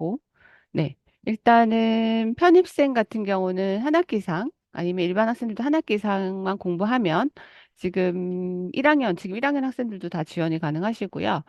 하고, 네. 일단은 편입생 같은 경우는 한 학기 이상 아니면 일반 학생들도 한 학기 이상만 공부하면 지금 1학년, 지금 1학년 학생들도 다 지원이 가능하시고요.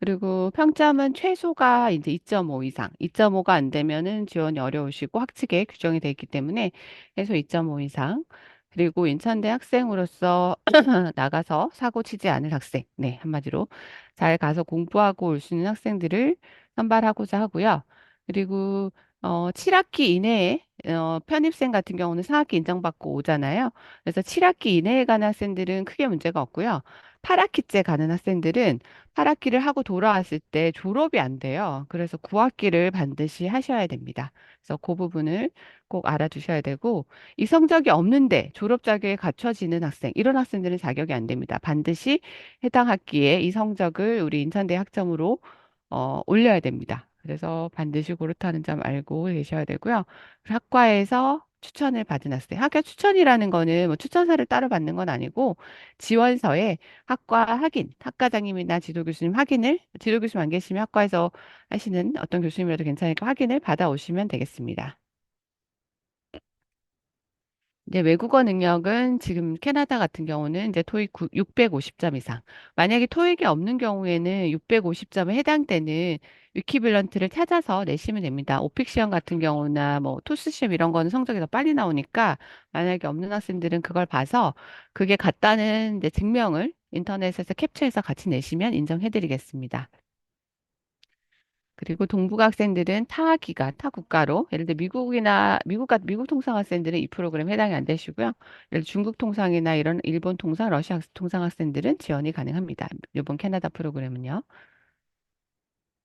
그리고 평점은 최소가 이제 2.5 이상, 2.5가 안 되면은 지원이 어려우시고 학칙에 규정이 돼 있기 때문에 최소 2.5 이상. 그리고 인천대 학생으로서 나가서 사고 치지 않을 학생, 네, 한마디로 잘 가서 공부하고 올 수 있는 학생들을 선발하고자 하고요. 그리고 어, 7학기 이내에 어, 편입생 같은 경우는 4학기 인정받고 오잖아요. 그래서 7학기 이내에 가는 학생들은 크게 문제가 없고요. 8학기째 가는 학생들은 8학기를 하고 돌아왔을 때 졸업이 안 돼요. 그래서 9학기를 반드시 하셔야 됩니다. 그래서 그 부분을 꼭 알아두셔야 되고, 이 성적이 없는데 졸업 자격이 갖춰지는 학생, 이런 학생들은 자격이 안 됩니다. 반드시 해당 학기에 이 성적을 우리 인천대 학점으로 어, 올려야 됩니다. 그래서 반드시 그렇다는 점 알고 계셔야 되고요. 그 학과에서 추천을 받은 학생. 학교 추천이라는 거는 뭐 추천사를 따로 받는 건 아니고 지원서에 학과 확인, 학과장님이나 지도 교수님 확인을, 지도 교수님 안 계시면 학과에서 하시는 어떤 교수님이라도 괜찮으니까 확인을 받아오시면 되겠습니다. 이제 외국어 능력은 지금 캐나다 같은 경우는 이제 토익 650점 이상. 만약에 토익이 없는 경우에는 650점에 해당되는 위키블런트를 찾아서 내시면 됩니다. 오픽 시험 같은 경우나 뭐 토스 시험 이런 거는 성적이 더 빨리 나오니까 만약에 없는 학생들은 그걸 봐서 그게 같다는 이제 증명을 인터넷에서 캡처해서 같이 내시면 인정해드리겠습니다. 그리고 동북아 학생들은 타 기관, 타 국가로, 예를 들어 미국이나, 미국, 같- 미국 통상 학생들은 이 프로그램 해당이 안 되시고요. 예를 들어 중국 통상이나 이런 일본 통상, 러시아 학- 통상 학생들은 지원이 가능합니다. 이번 캐나다 프로그램은요.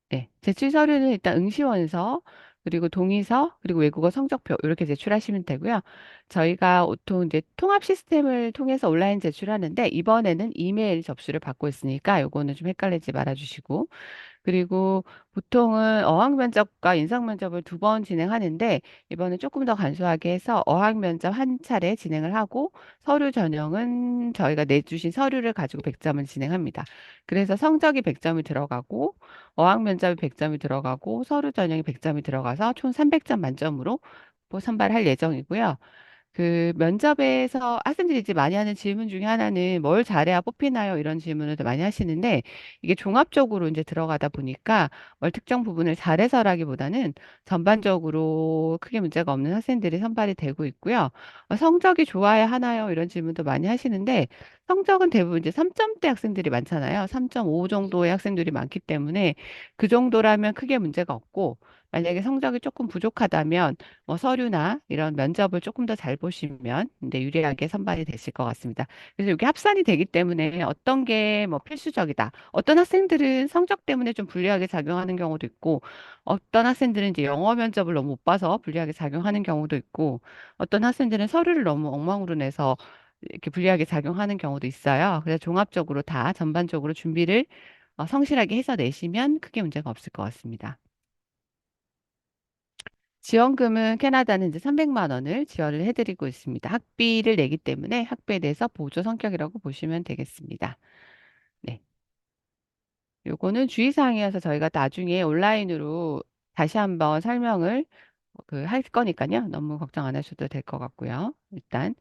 네. 제출 서류는 일단 응시원서, 그리고 동의서, 그리고 외국어 성적표, 이렇게 제출하시면 되고요. 저희가 보통 이제 통합 시스템을 통해서 온라인 제출하는데, 이번에는 이메일 접수를 받고 있으니까 요거는 좀 헷갈리지 말아 주시고, 그리고 보통은 어학 면접과 인상 면접을 두 번 진행하는데 이번에 조금 더 간소하게 해서 어학 면접 한 차례 진행을 하고 서류 전형은 저희가 내주신 서류를 가지고 100점을 진행합니다. 그래서 성적이 100점이 들어가고 어학 면접이 100점이 들어가고 서류 전형이 100점이 들어가서 총 300점 만점으로 뭐 선발할 예정이고요. 그 면접에서 학생들이 이제 많이 하는 질문 중에 하나는 뭘 잘해야 뽑히나요? 이런 질문을 더 많이 하시는데 이게 종합적으로 이제 들어가다 보니까 뭘 특정 부분을 잘해서라기보다는 전반적으로 크게 문제가 없는 학생들이 선발이 되고 있고요. 어, 성적이 좋아야 하나요? 이런 질문도 많이 하시는데 성적은 대부분 이제 3 점대 학생들이 많잖아요. 3.5 정도의 학생들이 많기 때문에 그 정도라면 크게 문제가 없고 만약에 성적이 조금 부족하다면 뭐 서류나 이런 면접을 조금 더 잘 보시면 이제 유리하게 선발이 되실 것 같습니다. 그래서 이게 합산이 되기 때문에 어떤 게 뭐 필수적이다. 어떤 학생들은 성적 때문에 좀 불리하게 작용하는 경우도 있고, 어떤 학생들은 이제 영어 면접을 너무 못 봐서 불리하게 작용하는 경우도 있고, 어떤 학생들은 서류를 너무 엉망으로 내서 이렇게 불리하게 작용하는 경우도 있어요. 그래서 종합적으로 다 전반적으로 준비를 어, 성실하게 해서 내시면 크게 문제가 없을 것 같습니다. 지원금은 캐나다는 이제 300만 원을 지원을 해드리고 있습니다. 학비를 내기 때문에 학비에 대해서 보조 성격이라고 보시면 되겠습니다. 네. 요거는 주의사항이어서 저희가 나중에 온라인으로 다시 한번 설명을 그 할 거니까요. 너무 걱정 안 하셔도 될 것 같고요. 일단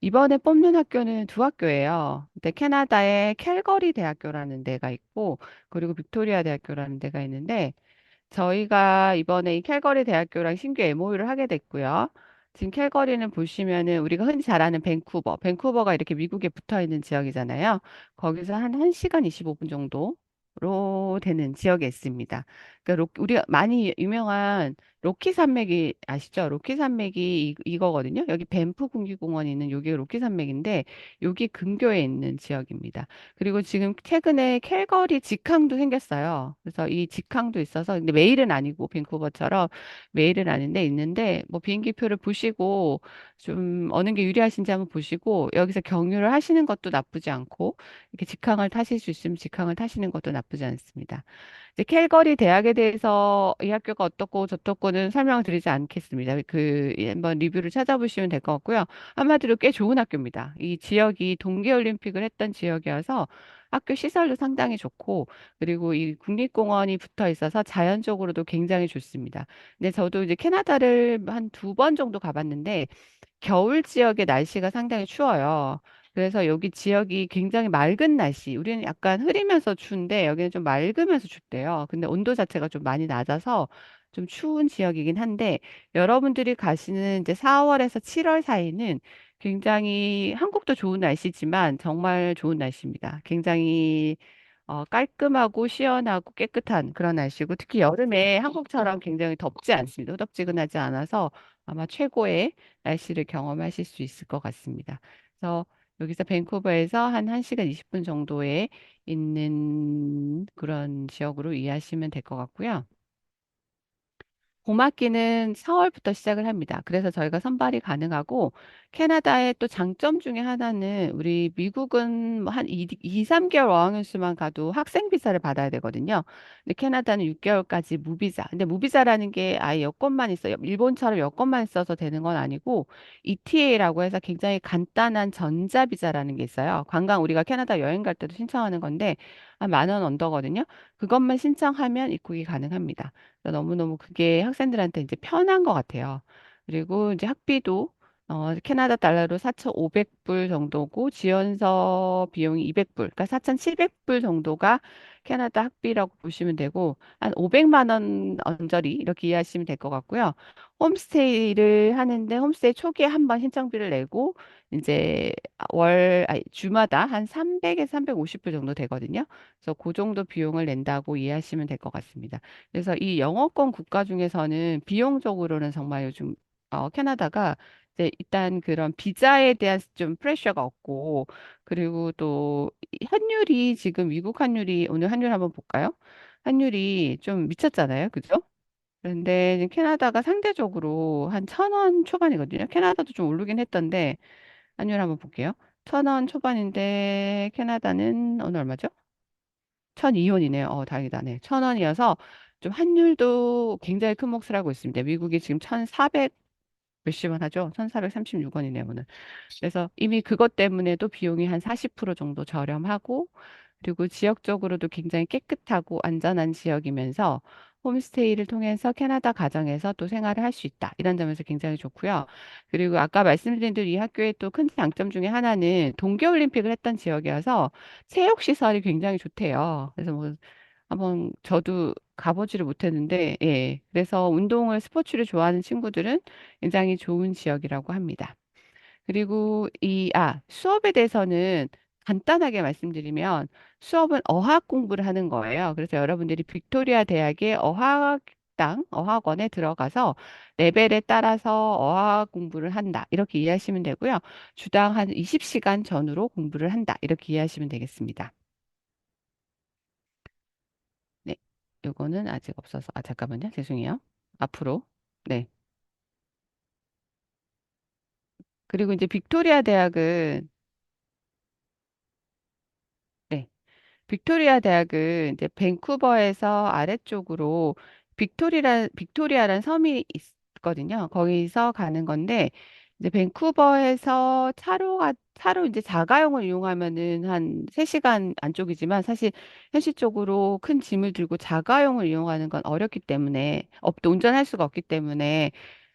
이번에 뽑는 학교는 두 학교예요. 근데 캐나다의 캘거리 대학교라는 데가 있고 그리고 빅토리아 대학교라는 데가 있는데 저희가 이번에 이 캘거리 대학교랑 신규 MOU를 하게 됐고요. 지금 캘거리는 보시면은 우리가 흔히 잘 아는 밴쿠버, 밴쿠버가 이렇게 미국에 붙어 있는 지역이잖아요. 거기서 한 1시간 25분 정도로 되는 지역에 있습니다. 그러니까 로- 우리가 많이 유명한 로키 산맥이 아시죠? 로키 산맥이 이, 이거거든요. 여기 밴프 국립공원이 있는 여기 로키 산맥인데 여기 근교에 있는 지역입니다. 그리고 지금 최근에 캘거리 직항도 생겼어요. 그래서 이 직항도 있어서 근데 매일은 아니고 밴쿠버처럼 매일은 아닌데 있는데 뭐 비행기표를 보시고 좀 어느 게 유리하신지 한번 보시고 여기서 경유를 하시는 것도 나쁘지 않고 이렇게 직항을 타실 수 있으면 직항을 타시는 것도 나쁘지 않습니다. 이제 캘거리 대학에 대해서 이 학교가 어떻고 저떻고는 설명을 드리지 않겠습니다. 그 예, 한번 리뷰를 찾아보시면 될 것 같고요. 한마디로 꽤 좋은 학교입니다. 이 지역이 동계올림픽을 했던 지역이어서 학교 시설도 상당히 좋고 그리고 이 국립공원이 붙어 있어서 자연적으로도 굉장히 좋습니다. 근데 저도 이제 캐나다를 한 두 번 정도 가봤는데 겨울 지역의 날씨가 상당히 추워요. 그래서 여기 지역이 굉장히 맑은 날씨. 우리는 약간 흐리면서 추운데 여기는 좀 맑으면서 춥대요. 근데 온도 자체가 좀 많이 낮아서 좀 추운 지역이긴 한데 여러분들이 가시는 이제 4월에서 7월 사이는 굉장히 한국도 좋은 날씨지만 정말 좋은 날씨입니다. 굉장히 어, 깔끔하고 시원하고 깨끗한 그런 날씨고 특히 여름에 한국처럼 굉장히 덥지 않습니다. 후덥지근하지 않아서 아마 최고의 날씨를 경험하실 수 있을 것 같습니다. 그래서 여기서 밴쿠버에서 한 1시간 20분 정도에 있는 그런 지역으로 이해하시면 될 것 같고요. 봄학기는 4월부터 시작을 합니다. 그래서 저희가 선발이 가능하고 캐나다의 또 장점 중에 하나는 우리 미국은 뭐한 2, 2, 3개월 어학연수만 가도 학생 비자를 받아야 되거든요. 근데 캐나다는 6개월까지 무비자. 근데 무비자라는 게 아예 여권만 있어요. 일본처럼 여권만 있어서 되는 건 아니고 ETA라고 해서 굉장히 간단한 전자 비자라는 게 있어요. 관광 우리가 캐나다 여행 갈 때도 신청하는 건데 한 만 원 언더거든요. 그것만 신청하면 입국이 가능합니다. 너무너무 그게 학생들한테 이제 편한 것 같아요. 그리고 이제 학비도 어, 캐나다 달러로 4,500불 정도고 지원서 비용이 200불, 그러니까 4,700불 정도가 캐나다 학비라고 보시면 되고 한 500만 원 언저리 이렇게 이해하시면 될 것 같고요. 홈스테이를 하는데 홈스테이 초기에 한 번 신청비를 내고 이제 월 아니, 주마다 한 300에서 350불 정도 되거든요. 그래서 그 정도 비용을 낸다고 이해하시면 될 것 같습니다. 그래서 이 영어권 국가 중에서는 비용적으로는 정말 요즘 어, 캐나다가 이제 일단 그런 비자에 대한 좀 프레셔가 없고 그리고 또 환율이 지금 미국 환율이 오늘 환율 한번 볼까요? 환율이 좀 미쳤잖아요. 그죠? 그런데 캐나다가 상대적으로 한 천 원 초반이거든요. 캐나다도 좀 오르긴 했던데 환율 한번 볼게요. 천 원 초반인데 캐나다는 오늘 얼마죠? 1,002원이네요. 어, 다행이다. 네. 1,000원이어서 좀 환율도 굉장히 큰 몫을 하고 있습니다. 미국이 지금 1,400 몇십 원 하죠? 1,436원이네요, 오늘. 그래서 이미 그것 때문에도 비용이 한 40% 정도 저렴하고 그리고 지역적으로도 굉장히 깨끗하고 안전한 지역이면서 홈스테이를 통해서 캐나다 가정에서 또 생활을 할 수 있다. 이런 점에서 굉장히 좋고요. 그리고 아까 말씀드린 대로 이 학교의 또 큰 장점 중에 하나는 동계올림픽을 했던 지역이어서 체육시설이 굉장히 좋대요. 그래서 뭐 한번 저도 가보지를 못했는데, 예. 그래서 운동을, 스포츠를 좋아하는 친구들은 굉장히 좋은 지역이라고 합니다. 그리고 이, 아, 수업에 대해서는 간단하게 말씀드리면 수업은 어학 공부를 하는 거예요. 그래서 여러분들이 빅토리아 대학의 어학당, 어학원에 들어가서 레벨에 따라서 어학 공부를 한다. 이렇게 이해하시면 되고요. 주당 한 20시간 전후로 공부를 한다. 이렇게 이해하시면 되겠습니다. 네. 요거는 아직 없어서, 아, 잠깐만요. 죄송해요. 앞으로. 네. 그리고 이제 빅토리아 대학은, 네. 빅토리아 대학은 이제 밴쿠버에서 아래쪽으로 빅토리라, 빅토리아란 섬이 있거든요. 거기서 가는 건데, 이제 밴쿠버에서 차로, 가, 차로 이제 자가용을 이용하면은 한 3 시간 안쪽이지만 사실 현실적으로 큰 짐을 들고 자가용을 이용하는 건 어렵기 때문에, 없, 운전할 수가 없기 때문에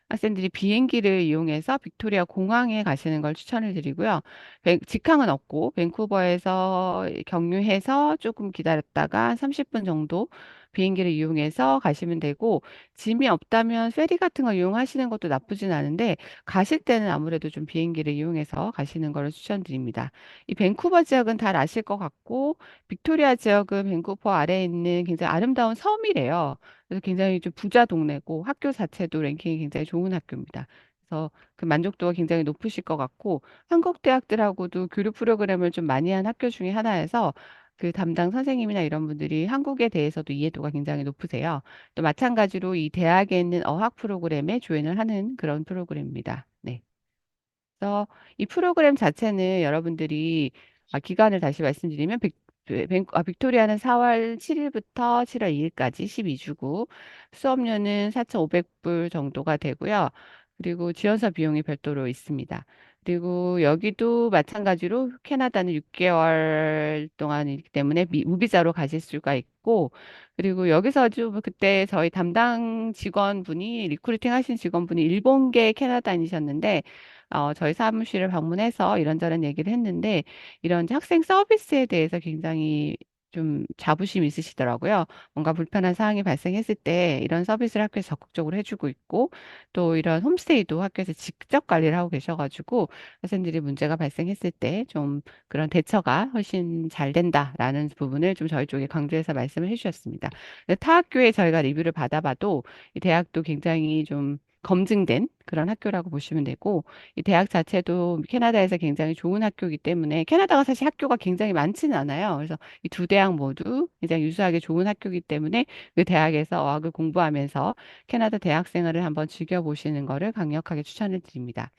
학생들이 비행기를 이용해서 빅토리아 공항에 가시는 걸 추천을 드리고요. 밴- 직항은 없고 밴쿠버에서 경유해서 조금 기다렸다가 30 분 정도 비행기를 이용해서 가시면 되고 짐이 없다면 페리 같은 거 이용하시는 것도 나쁘진 않은데 가실 때는 아무래도 좀 비행기를 이용해서 가시는 것을 추천드립니다. 이 밴쿠버 지역은 잘 아실 것 같고 빅토리아 지역은 밴쿠버 아래에 있는 굉장히 아름다운 섬이래요. 그래서 굉장히 좀 부자 동네고 학교 자체도 랭킹이 굉장히 좋은 학교입니다. 그래서 그 만족도가 굉장히 높으실 것 같고 한국 대학들하고도 교류 프로그램을 좀 많이 한 학교 중에 하나여서 그 담당 선생님이나 이런 분들이 한국에 대해서도 이해도가 굉장히 높으세요. 또 마찬가지로 이 대학에 있는 어학 프로그램에 조인을 하는 그런 프로그램입니다. 네. 그래서 이 프로그램 자체는 여러분들이 아, 기간을 다시 말씀드리면 빅, 뱅- 아, 빅토리아는 4월 7일부터 7월 2일까지 12주고 수업료는 4,500불 정도가 되고요. 그리고 지원서 비용이 별도로 있습니다. 그리고 여기도 마찬가지로 캐나다는 6개월 동안이기 때문에 미, 무비자로 가실 수가 있고, 그리고 여기서 좀 그때 저희 담당 직원분이, 리크루팅 하신 직원분이 일본계 캐나다인이셨는데, 어, 저희 사무실을 방문해서 이런저런 얘기를 했는데, 이런 학생 서비스에 대해서 굉장히 좀 자부심 있으시더라고요. 뭔가 불편한 사항이 발생했을 때 이런 서비스를 학교에서 적극적으로 해주고 있고, 또 이런 홈스테이도 학교에서 직접 관리를 하고 계셔가지고, 학생들이 문제가 발생했을 때 좀 그런 대처가 훨씬 잘 된다라는 부분을 좀 저희 쪽에 강조해서 말씀을 해주셨습니다. 근데 타 학교에 저희가 리뷰를 받아봐도 이 대학도 굉장히 좀 검증된 그런 학교라고 보시면 되고, 이 대학 자체도 캐나다에서 굉장히 좋은 학교이기 때문에, 캐나다가 사실 학교가 굉장히 많지는 않아요. 그래서 이 두 대학 모두 굉장히 유수하게 좋은 학교이기 때문에 그 대학에서 어학을 공부하면서 캐나다 대학 생활을 한번 즐겨 보시는 것을 강력하게 추천을 드립니다.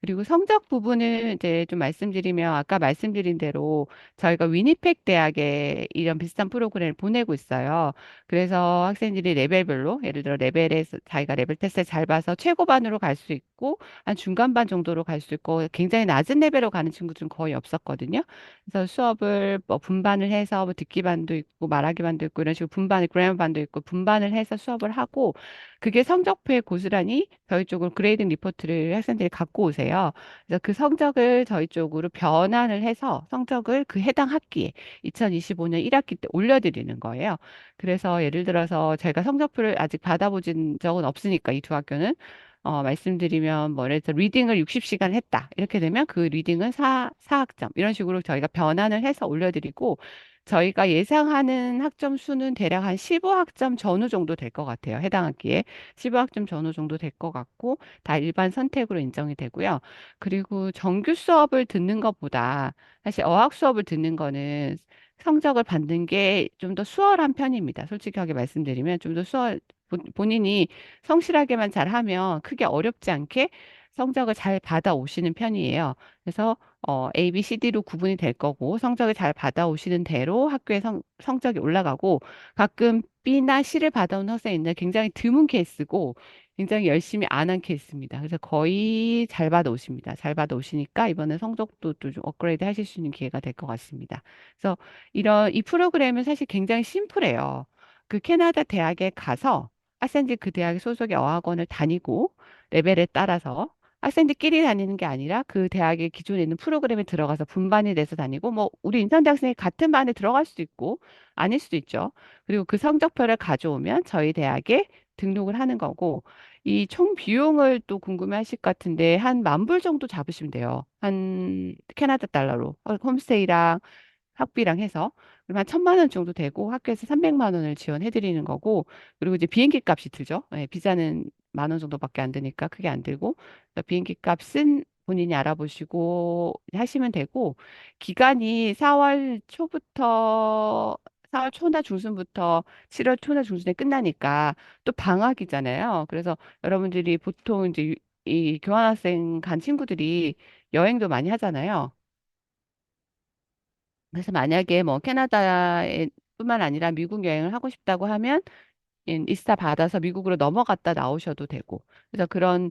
그리고 성적 부분은 이제 좀 말씀드리면 아까 말씀드린 대로 저희가 위니펙 대학에 이런 비슷한 프로그램을 보내고 있어요. 그래서 학생들이 레벨별로 예를 들어 레벨에서 자기가 레벨 테스트를 잘 봐서 최고반으로 갈 수 있고 한 중간반 정도로 갈 수 있고 굉장히 낮은 레벨로 가는 친구들은 거의 없었거든요. 그래서 수업을 뭐 분반을 해서 뭐 듣기 반도 있고 말하기 반도 있고 이런 식으로 분반을 그래머 반도 있고 분반을 해서 수업을 하고 그게 성적표에 고스란히 저희 쪽으로 그레이딩 리포트를 학생들이 갖고 오세요. 그래서 그 성적을 저희 쪽으로 변환을 해서 성적을 그 해당 학기에 2025년 1학기 때 올려드리는 거예요. 그래서 예를 들어서 제가 성적표를 아직 받아보진 적은 없으니까 이 두 학교는 어, 말씀드리면 뭐 예를 리딩을 60시간 했다. 이렇게 되면 그 리딩은 4, 사학점 이런 식으로 저희가 변환을 해서 올려드리고 저희가 예상하는 학점 수는 대략 한 15학점 전후 정도 될 것 같아요. 해당 학기에 15학점 전후 정도 될 것 같고 다 일반 선택으로 인정이 되고요. 그리고 정규 수업을 듣는 것보다 사실 어학 수업을 듣는 거는 성적을 받는 게 좀 더 수월한 편입니다. 솔직하게 말씀드리면 좀 더 수월 본- 본인이 성실하게만 잘하면 크게 어렵지 않게 성적을 잘 받아오시는 편이에요. 그래서 어, A, B, C, D로 구분이 될 거고 성적을 잘 받아오시는 대로 학교의 성, 성적이 올라가고 가끔 B나 C를 받아온 학생인데 굉장히 드문 케이스고 굉장히 열심히 안 한 케이스입니다. 그래서 거의 잘 받아오십니다. 잘 받아오시니까 이번에 성적도 또 좀 업그레이드 하실 수 있는 기회가 될 것 같습니다. 그래서 이런 이 프로그램은 사실 굉장히 심플해요. 그 캐나다 대학에 가서 학생들 그 대학의 소속의 어학원을 다니고 레벨에 따라서 학생들끼리 다니는 게 아니라 그 대학의 기존에 있는 프로그램에 들어가서 분반이 돼서 다니고 뭐 우리 인턴 대학생이 같은 반에 들어갈 수도 있고 아닐 수도 있죠. 그리고 그 성적표를 가져오면 저희 대학에 등록을 하는 거고 이 총 비용을 또 궁금해 하실 것 같은데 한 만 불 정도 잡으시면 돼요. 한 캐나다 달러로 어, 홈스테이랑 학비랑 해서 그럼 한 천만 원 정도 되고 학교에서 300만 원을 지원해 드리는 거고 그리고 이제 비행기 값이 들죠. 예, 비자는 만 원 정도밖에 안 드니까 크게 안 들고 그래서 비행기 값은 본인이 알아보시고 하시면 되고 기간이 4월 초부터 4월 초나 중순부터 7월 초나 중순에 끝나니까 또 방학이잖아요. 그래서 여러분들이 보통 이제 유- 이 교환학생 간 친구들이 여행도 많이 하잖아요. 그래서 만약에 뭐 캐나다에 뿐만 아니라 미국 여행을 하고 싶다고 하면 인- 이스타 받아서 미국으로 넘어갔다 나오셔도 되고. 그래서 그런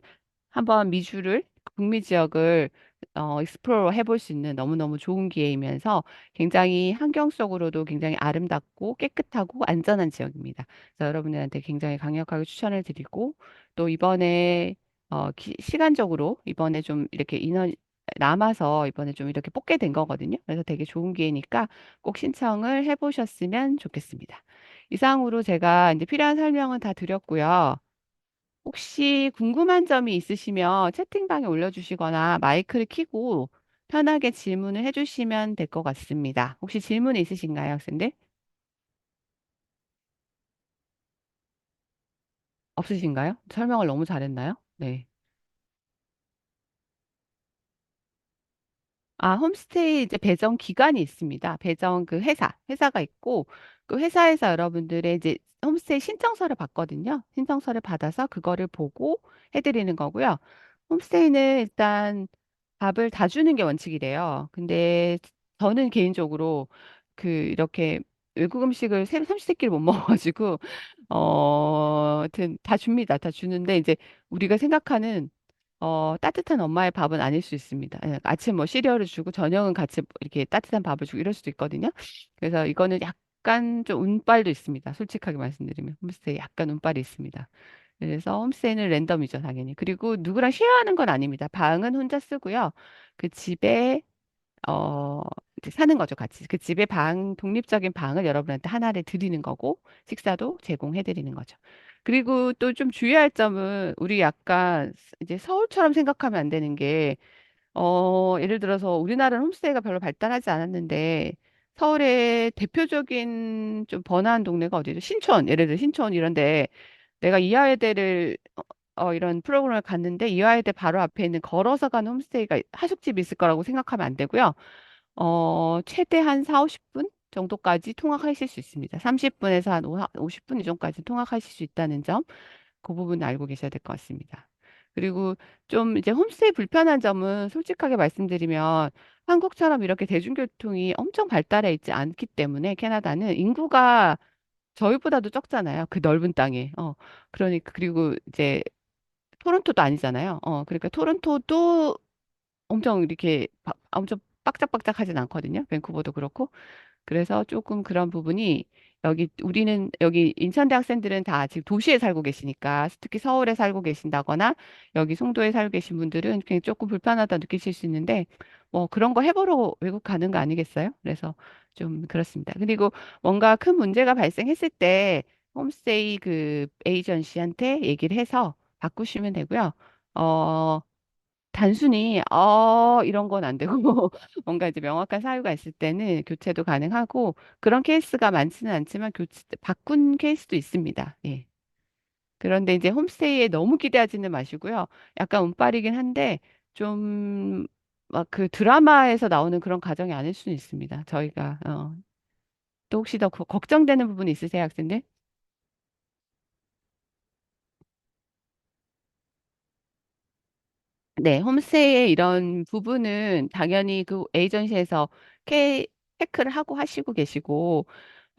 한번 미주를 북미 지역을 어, 익스플로러 해볼 수 있는 너무너무 좋은 기회이면서 굉장히 환경 속으로도 굉장히 아름답고 깨끗하고 안전한 지역입니다. 그래서 여러분들한테 굉장히 강력하게 추천을 드리고 또 이번에 어, 기- 시간적으로 이번에 좀 이렇게 인원 남아서 이번에 좀 이렇게 뽑게 된 거거든요. 그래서 되게 좋은 기회니까 꼭 신청을 해보셨으면 좋겠습니다. 이상으로 제가 이제 필요한 설명은 다 드렸고요. 혹시 궁금한 점이 있으시면 채팅방에 올려주시거나 마이크를 켜고 편하게 질문을 해 주시면 될 것 같습니다. 혹시 질문 있으신가요, 학생들? 없으신가요? 설명을 너무 잘했나요? 네. 아, 홈스테이 이제 배정 기간이 있습니다. 배정 그 회사, 회사가 있고, 그 회사에서 여러분들의 이제 홈스테이 신청서를 받거든요. 신청서를 받아서 그거를 보고 해 드리는 거고요. 홈스테이는 일단 밥을 다 주는 게 원칙이래요. 근데 저는 개인적으로 그 이렇게 외국 음식을 세- 삼시세끼를 못 먹어 가지고, 어, 하여튼 다 줍니다. 다 주는데 이제 우리가 생각하는 어, 따뜻한 엄마의 밥은 아닐 수 있습니다. 예, 아침 뭐 시리얼을 주고 저녁은 같이 이렇게 따뜻한 밥을 주고 이럴 수도 있거든요. 그래서 이거는 약간 좀 운빨도 있습니다. 솔직하게 말씀드리면 홈스테이 약간 운빨이 있습니다. 그래서 홈스테이는 랜덤이죠, 당연히. 그리고 누구랑 쉐어하는 건 아닙니다. 방은 혼자 쓰고요. 그 집에 어, 이제 사는 거죠, 같이. 그 집에 방, 독립적인 방을 여러분한테 하나를 드리는 거고, 식사도 제공해 드리는 거죠. 그리고 또 좀 주의할 점은, 우리 약간 이제 서울처럼 생각하면 안 되는 게, 어, 예를 들어서 우리나라는 홈스테이가 별로 발달하지 않았는데, 서울의 대표적인 좀 번화한 동네가 어디죠? 신촌, 예를 들어 신촌 이런 데, 내가 이화여대를 어, 어, 이런 프로그램을 갔는데 이화여대 바로 앞에 있는 걸어서 가는 홈스테이가 하숙집이 있을 거라고 생각하면 안 되고요. 어, 최대한 4, 50분 정도까지 통학하실 수 있습니다. 30분에서 한 50분 이전까지 통학하실 수 있다는 점, 그 부분 알고 계셔야 될 것 같습니다. 그리고 좀 이제 홈스테이 불편한 점은 솔직하게 말씀드리면 한국처럼 이렇게 대중교통이 엄청 발달해 있지 않기 때문에 캐나다는 인구가 저희보다도 적잖아요. 그 넓은 땅에. 어, 그러니까, 그리고 이제 토론토도 아니잖아요. 어, 그러니까 토론토도 엄청 이렇게 바- 엄청 빡짝빡짝하진 않거든요. 밴쿠버도 그렇고. 그래서 조금 그런 부분이 여기 우리는 여기 인천대 학생들은 다 지금 도시에 살고 계시니까 특히 서울에 살고 계신다거나 여기 송도에 살고 계신 분들은 그냥 조금 불편하다 느끼실 수 있는데 뭐 그런 거 해보러 외국 가는 거 아니겠어요? 그래서 좀 그렇습니다. 그리고 뭔가 큰 문제가 발생했을 때 홈스테이 그 에이전시한테 얘기를 해서 바꾸시면 되고요. 어, 단순히 어 이런 건 안 되고 뭔가 이제 명확한 사유가 있을 때는 교체도 가능하고 그런 케이스가 많지는 않지만 교체 바꾼 케이스도 있습니다. 예. 그런데 이제 홈스테이에 너무 기대하지는 마시고요. 약간 운빨이긴 한데 좀 막 그 드라마에서 나오는 그런 가정이 아닐 수는 있습니다. 저희가 어. 또 혹시 더 거- 걱정되는 부분 있으세요, 학생들? 네, 홈스테이의 이런 부분은 당연히 그 에이전시에서 케, 체크를 하고 하시고 계시고,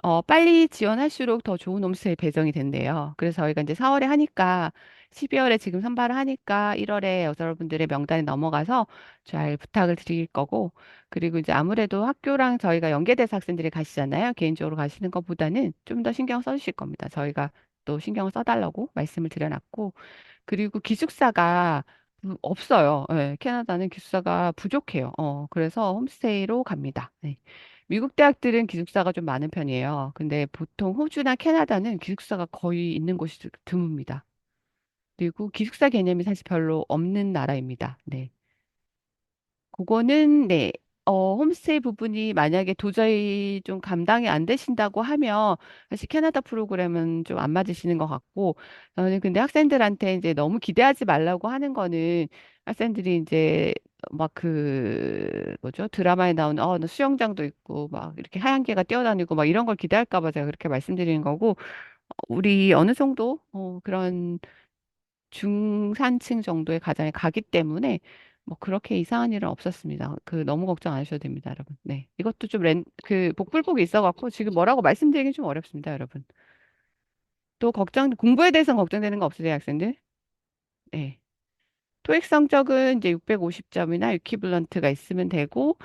어, 빨리 지원할수록 더 좋은 홈스테이 배정이 된대요. 그래서 저희가 이제 4 월에 하니까, 12 월에 지금 선발을 하니까 1 월에 여러분들의 명단에 넘어가서 잘 부탁을 드릴 거고, 그리고 이제 아무래도 학교랑 저희가 연계돼서 학생들이 가시잖아요. 개인적으로 가시는 것보다는 좀 더 신경 써 주실 겁니다. 저희가 또 신경을 써 달라고 말씀을 드려 놨고, 그리고 기숙사가 부- 없어요. 예, 캐나다는 기숙사가 부족해요. 어, 그래서 홈스테이로 갑니다. 네. 미국 대학들은 기숙사가 좀 많은 편이에요. 근데 보통 호주나 캐나다는 기숙사가 거의 있는 곳이 드- 드뭅니다. 그리고 기숙사 개념이 사실 별로 없는 나라입니다. 네. 그거는 네. 어, 홈스테이 부분이 만약에 도저히 좀 감당이 안 되신다고 하면 사실 캐나다 프로그램은 좀 안 맞으시는 것 같고 저는 근데 학생들한테 이제 너무 기대하지 말라고 하는 거는 학생들이 이제 막 그 뭐죠? 드라마에 나오는 어, 너 수영장도 있고 막 이렇게 하얀 개가 뛰어다니고 막 이런 걸 기대할까 봐 제가 그렇게 말씀드리는 거고 우리 어느 정도 어, 그런 중산층 정도의 가정에 가기 때문에 뭐 그렇게 이상한 일은 없었습니다. 그 너무 걱정 안 하셔도 됩니다, 여러분. 네. 이것도 좀 렌, 그 복불복이 있어 갖고 지금 뭐라고 말씀드리긴 좀 어렵습니다, 여러분. 또 걱정, 공부에 대해서는 걱정되는 거 없으세요, 학생들? 네. 토익 성적은 이제 650점이나 유키블런트가 있으면 되고,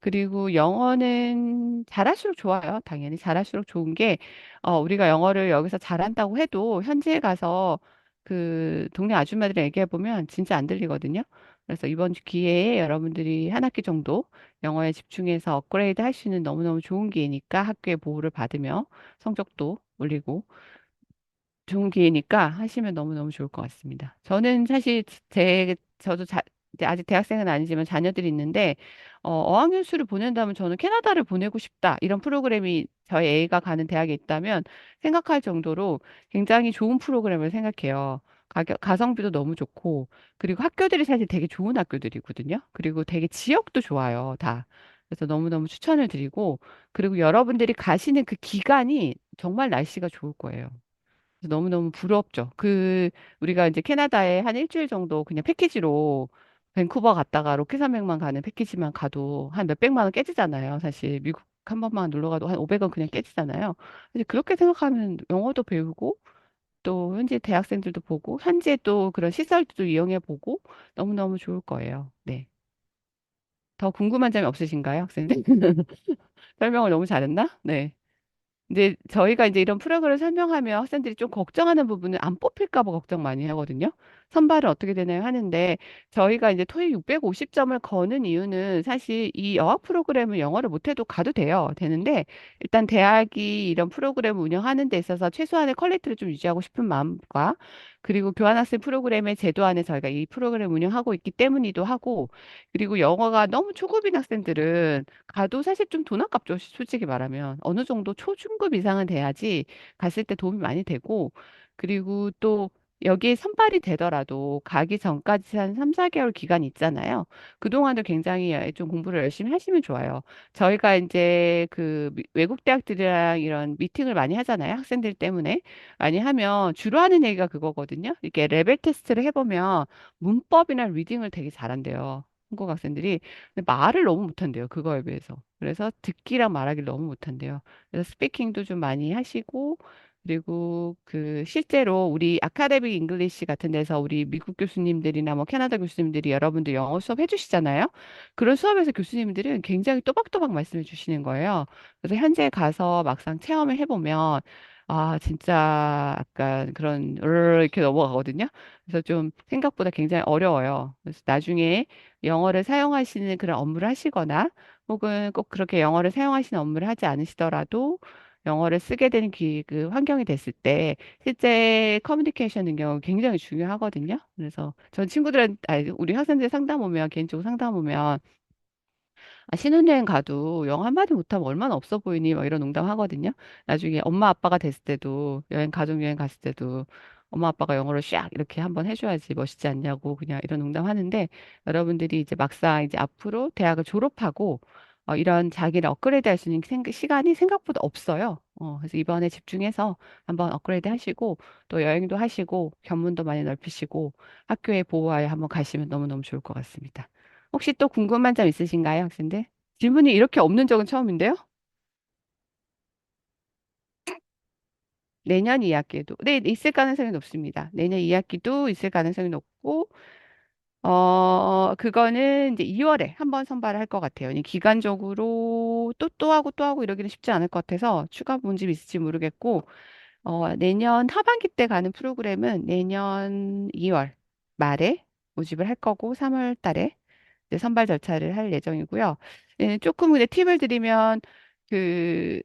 그리고 영어는 잘할수록 좋아요. 당연히 잘할수록 좋은 게, 어, 우리가 영어를 여기서 잘한다고 해도 현지에 가서 그 동네 아줌마들이 얘기해 보면 진짜 안 들리거든요. 그래서 이번 기회에 여러분들이 한 학기 정도 영어에 집중해서 업그레이드 할 수 있는 너무너무 좋은 기회니까 학교의 보호를 받으며 성적도 올리고 좋은 기회니까 하시면 너무너무 좋을 것 같습니다. 저는 사실 제, 저도 자, 아직 대학생은 아니지만 자녀들이 있는데, 어, 어학연 수를 보낸다면 저는 캐나다를 보내고 싶다. 이런 프로그램이 저희 애가 가는 대학에 있다면 생각할 정도로 굉장히 좋은 프로그램을 생각해요. 가격, 가성비도 너무 좋고, 그리고 학교들이 사실 되게 좋은 학교들이거든요. 그리고 되게 지역도 좋아요, 다. 그래서 너무너무 추천을 드리고, 그리고 여러분들이 가시는 그 기간이 정말 날씨가 좋을 거예요. 그래서 너무너무 부럽죠. 그, 우리가 이제 캐나다에 한 일주일 정도 그냥 패키지로 밴쿠버 갔다가 로키 산맥만 가는 패키지만 가도 한 몇백만 원 깨지잖아요. 사실 미국 한 번만 놀러 가도 한 500 원 그냥 깨지잖아요. 이제 그렇게 생각하면 영어도 배우고 또 현재 대학생들도 보고 현재 또 그런 시설도 이용해 보고 너무너무 좋을 거예요. 네. 더 궁금한 점이 없으신가요, 학생들? 설명을 너무 잘했나? 네. 이제 저희가 이제 이런 프로그램을 설명하면 학생들이 좀 걱정하는 부분은 안 뽑힐까 봐 걱정 많이 하거든요. 선발은 어떻게 되나요? 하는데 저희가 이제 토익 650점을 거는 이유는 사실 이 어학 프로그램을 영어를 못해도 가도 돼요. 되는데 일단 대학이 이런 프로그램을 운영하는 데 있어서 최소한의 퀄리티를 좀 유지하고 싶은 마음과 그리고 교환학생 프로그램의 제도 안에 저희가 이 프로그램을 운영하고 있기 때문이기도 하고 그리고 영어가 너무 초급인 학생들은 가도 사실 좀 돈 아깝죠. 솔직히 말하면. 어느 정도 초중급 이상은 돼야지 갔을 때 도움이 많이 되고, 그리고 또 여기에 선발이 되더라도 가기 전까지 한 3, 4개월 기간 있잖아요. 그동안도 굉장히 좀 공부를 열심히 하시면 좋아요. 저희가 이제 그 미- 외국 대학들이랑 이런 미팅을 많이 하잖아요. 학생들 때문에. 많이 하면 주로 하는 얘기가 그거거든요. 이렇게 레벨 테스트를 해보면 문법이나 리딩을 되게 잘한대요. 한국 학생들이. 근데 말을 너무 못한대요. 그거에 비해서. 그래서 듣기랑 말하기를 너무 못한대요. 그래서 스피킹도 좀 많이 하시고, 그리고 그 실제로 우리 아카데믹 잉글리시 같은 데서 우리 미국 교수님들이나 뭐 캐나다 교수님들이 여러분들 영어 수업 해주시잖아요. 그런 수업에서 교수님들은 굉장히 또박또박 말씀해 주시는 거예요. 그래서 현재 가서 막상 체험을 해보면 아, 진짜 약간 그런 이렇게 넘어가거든요. 그래서 좀 생각보다 굉장히 어려워요. 그래서 나중에 영어를 사용하시는 그런 업무를 하시거나 혹은 꼭 그렇게 영어를 사용하시는 업무를 하지 않으시더라도 영어를 쓰게 되는 기, 그 환경이 됐을 때 실제 커뮤니케이션 능력은 굉장히 중요하거든요. 그래서 전 친구들한, 아니, 우리 학생들 상담 오면, 개인적으로 상담 오면 아, 신혼여행 가도 영어 한마디 못하면 얼마나 없어 보이니? 막 이런 농담 하거든요. 나중에 엄마 아빠가 됐을 때도 여행 가족여행 갔을 때도 엄마 아빠가 영어를 샥 이렇게 한번 해줘야지 멋있지 않냐고 그냥 이런 농담 하는데 여러분들이 이제 막상 이제 앞으로 대학을 졸업하고 어, 이런 자기를 업그레이드 할 수 있는 생- 시간이 생각보다 없어요. 어, 그래서 이번에 집중해서 한번 업그레이드 하시고 또 여행도 하시고 견문도 많이 넓히시고 학교의 보호하에 한번 가시면 너무너무 좋을 것 같습니다. 혹시 또 궁금한 점 있으신가요, 학생들? 질문이 이렇게 없는 적은 처음인데요? 내년 2학기에도. 네, 있을 가능성이 높습니다. 내년 2학기도 있을 가능성이 높고, 어, 그거는 이제 2 월에 한번 선발을 할 것 같아요. 이 기간적으로 또, 또 하고 또 하고 이러기는 쉽지 않을 것 같아서 추가 문집이 있을지 모르겠고, 어, 내년 하반기 때 가는 프로그램은 내년 2 월 말에 모집을 할 거고, 3 월 달에 이제 선발 절차를 할 예정이고요. 예, 조금 근데 팁을 드리면 그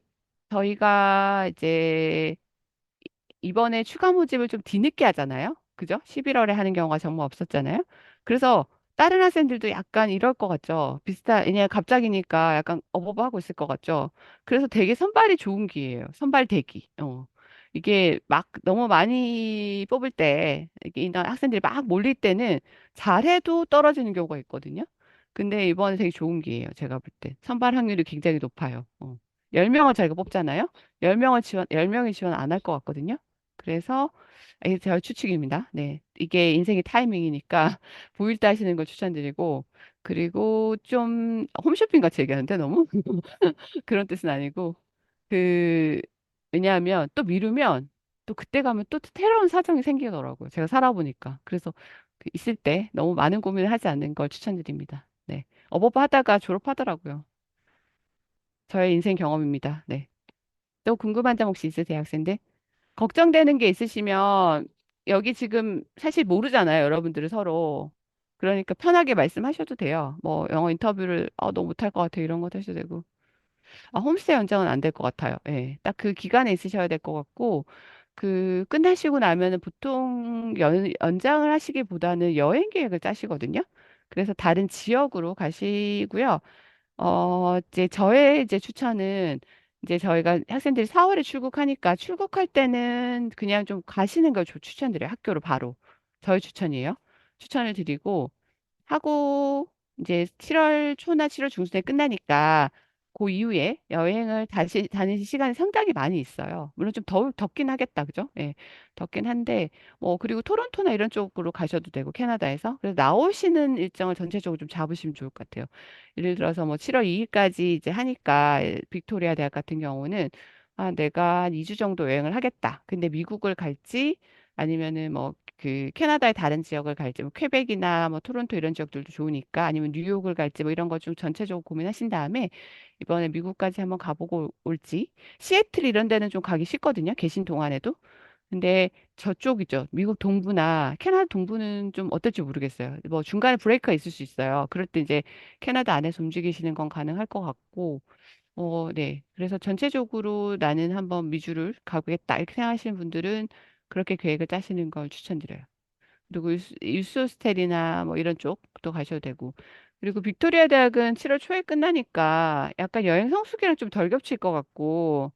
저희가 이제 이번에 추가 모집을 좀 뒤늦게 하잖아요. 그죠? 11 월에 하는 경우가 정말 없었잖아요. 그래서 다른 학생들도 약간 이럴 것 같죠. 비슷한, 왜냐 갑자기니까 약간 어버버하고 있을 것 같죠. 그래서 되게 선발이 좋은 기회예요. 선발 대기. 어. 이게 막 너무 많이 뽑을 때, 이게 학생들이 막 몰릴 때는 잘해도 떨어지는 경우가 있거든요. 근데 이번에 되게 좋은 기회예요. 제가 볼 때. 선발 확률이 굉장히 높아요. 어. 10명을 저희가 뽑잖아요. 10명을 지원, 10명이 지원 안 할 것 같거든요. 그래서 이게 제 추측입니다. 네. 이게 인생의 타이밍이니까 보일 때 하시는 걸 추천드리고 그리고 좀 홈쇼핑 같이 얘기하는데 너무 그런 뜻은 아니고 그 왜냐하면 또 미루면 또 그때 가면 또 새로운 사정이 생기더라고요. 제가 살아보니까. 그래서 그 있을 때 너무 많은 고민을 하지 않는 걸 추천드립니다. 네. 어버버 하다가 졸업하더라고요. 저의 인생 경험입니다. 네. 또 궁금한 점 혹시 있으세요, 학생들? 걱정되는 게 있으시면 여기 지금 사실 모르잖아요. 여러분들은 서로. 그러니까 편하게 말씀하셔도 돼요. 뭐 영어 인터뷰를 어, 너 못할 것 같아 이런 것도 하셔도 되고. 아, 홈스테이 연장은 안 될 것 같아요. 예. 딱 그 기간에 있으셔야 될 것 같고 그 끝나시고 나면은 보통 연, 연장을 하시기보다는 여행 계획을 짜시거든요. 그래서 다른 지역으로 가시고요. 어, 이제 저의 이제 추천은 이제 저희가 학생들이 4월에 출국하니까 출국할 때는 그냥 좀 가시는 걸저 추천드려요. 학교로 바로. 저의 추천이에요. 추천을 드리고 하고 이제 7월 초나 7월 중순에 끝나니까 그 이후에 여행을 다시 다니실 시간이 상당히 많이 있어요. 물론 좀 더, 덥긴 하겠다. 그죠? 예. 덥긴 한데 뭐 그리고 토론토나 이런 쪽으로 가셔도 되고 캐나다에서 그래서 나오시는 일정을 전체적으로 좀 잡으시면 좋을 것 같아요. 예를 들어서 뭐 7 월 2 일까지 이제 하니까 빅토리아 대학 같은 경우는 아, 내가 한 2 주 정도 여행을 하겠다. 근데 미국을 갈지 아니면은 뭐 그 캐나다의 다른 지역을 갈지 뭐 퀘벡이나 뭐 토론토 이런 지역들도 좋으니까 아니면 뉴욕을 갈지 뭐 이런 거 좀 전체적으로 고민하신 다음에 이번에 미국까지 한번 가보고 올지 시애틀 이런 데는 좀 가기 쉽거든요. 계신 동안에도. 근데 저쪽이죠. 미국 동부나 캐나다 동부는 좀 어떨지 모르겠어요. 뭐 중간에 브레이크가 있을 수 있어요. 그럴 때 이제 캐나다 안에서 움직이시는 건 가능할 것 같고 어, 네. 그래서 전체적으로 나는 한번 미주를 가보겠다. 이렇게 생각하시는 분들은 그렇게 계획을 짜시는 걸 추천드려요. 그리고 유스, 유스호스텔이나 뭐 이런 쪽도 가셔도 되고. 그리고 빅토리아 대학은 7월 초에 끝나니까 약간 여행 성수기랑 좀 덜 겹칠 것 같고,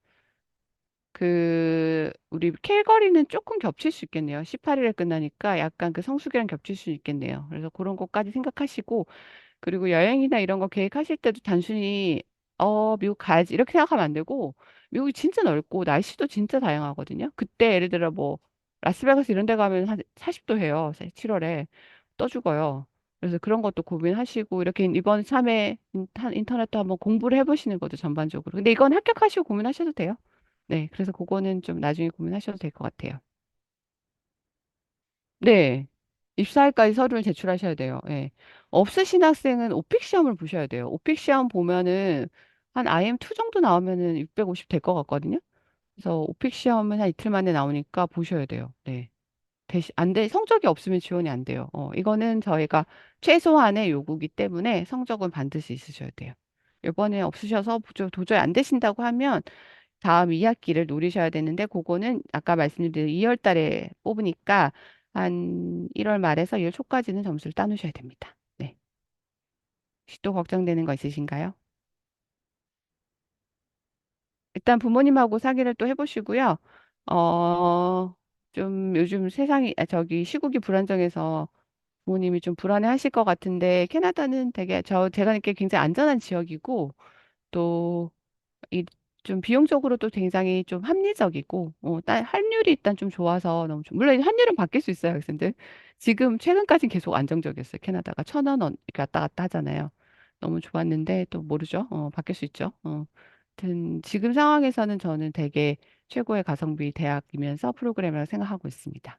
그, 우리 캘거리는 조금 겹칠 수 있겠네요. 18일에 끝나니까 약간 그 성수기랑 겹칠 수 있겠네요. 그래서 그런 것까지 생각하시고, 그리고 여행이나 이런 거 계획하실 때도 단순히 어, 미국 가야지 이렇게 생각하면 안 되고 미국이 진짜 넓고 날씨도 진짜 다양하거든요. 그때 예를 들어 뭐 라스베가스 이런 데 가면 한 40도 해요. 7월에 떠 죽어요. 그래서 그런 것도 고민하시고 이렇게 이번 3회 인터넷도 한번 공부를 해보시는 것도 전반적으로. 근데 이건 합격하시고 고민하셔도 돼요. 네, 그래서 그거는 좀 나중에 고민하셔도 될 것 같아요. 네. 입사할까지 서류를 제출하셔야 돼요. 예. 없으신 학생은 오픽 시험을 보셔야 돼요. 오픽 시험 보면은 한 IM2 정도 나오면은 650 될 것 같거든요. 그래서 오픽 시험은 한 이틀 만에 나오니까 보셔야 돼요. 네. 대신 안 돼, 성적이 없으면 지원이 안 돼요. 어, 이거는 저희가 최소한의 요구기 때문에 성적은 반드시 있으셔야 돼요. 이번에 없으셔서 도- 도저히 안 되신다고 하면 다음 2학기를 노리셔야 되는데 그거는 아까 말씀드린 2월 달에 뽑으니까 한 1월 말에서 2월 초까지는 점수를 따놓으셔야 됩니다. 네. 혹시 또 걱정되는 거 있으신가요? 일단 부모님하고 상의를 또 해 보시고요. 어, 좀 요즘 세상이, 아, 저기 시국이 불안정해서 부모님이 좀 불안해 하실 것 같은데 캐나다는 되게 저 제가 느끼기에 굉장히 안전한 지역이고 또 이 좀 비용적으로도 굉장히 좀 합리적이고 어, 딸 환율이 일단 좀 좋아서 너무 좋 물론 환율은 바뀔 수 있어요 학생들. 지금 최근까지는 계속 안정적이었어요. 캐나다가 천원원 이렇게 왔다 갔다 하잖아요. 너무 좋았는데 또 모르죠? 어, 바뀔 수 있죠? 어. 아무튼 지금 상황에서는 저는 되게 최고의 가성비 대학이면서 프로그램이라고 생각하고 있습니다.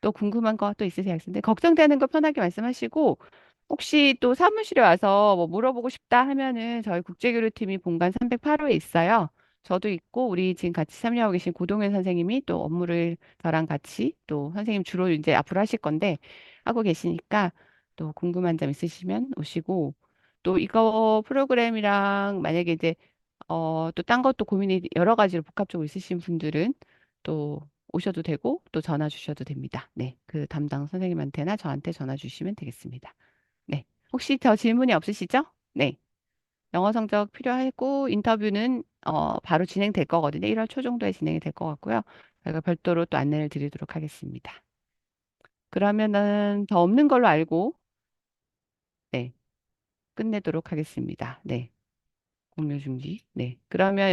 또 궁금한 거 또 있으세요, 학생들? 걱정되는 거 편하게 말씀하시고, 혹시 또 사무실에 와서 뭐 물어보고 싶다 하면은 저희 국제교류팀이 본관 308호에 있어요. 저도 있고, 우리 지금 같이 참여하고 계신 고동현 선생님이 또 업무를 저랑 같이 또 선생님 주로 이제 앞으로 하실 건데 하고 계시니까 또 궁금한 점 있으시면 오시고, 또 이거 프로그램이랑 만약에 이제 어, 또 딴 것도 고민이 여러 가지로 복합적으로 있으신 분들은 또 오셔도 되고 또 전화 주셔도 됩니다. 네. 그 담당 선생님한테나 저한테 전화 주시면 되겠습니다. 네. 혹시 더 질문이 없으시죠? 네. 영어 성적 필요하고 인터뷰는 어, 바로 진행될 거거든요. 1월 초 정도에 진행이 될 것 같고요. 저희가 별도로 또 안내를 드리도록 하겠습니다. 그러면은 더 없는 걸로 알고 네. 끝내도록 하겠습니다. 네. 공유 중지. 네. 그러면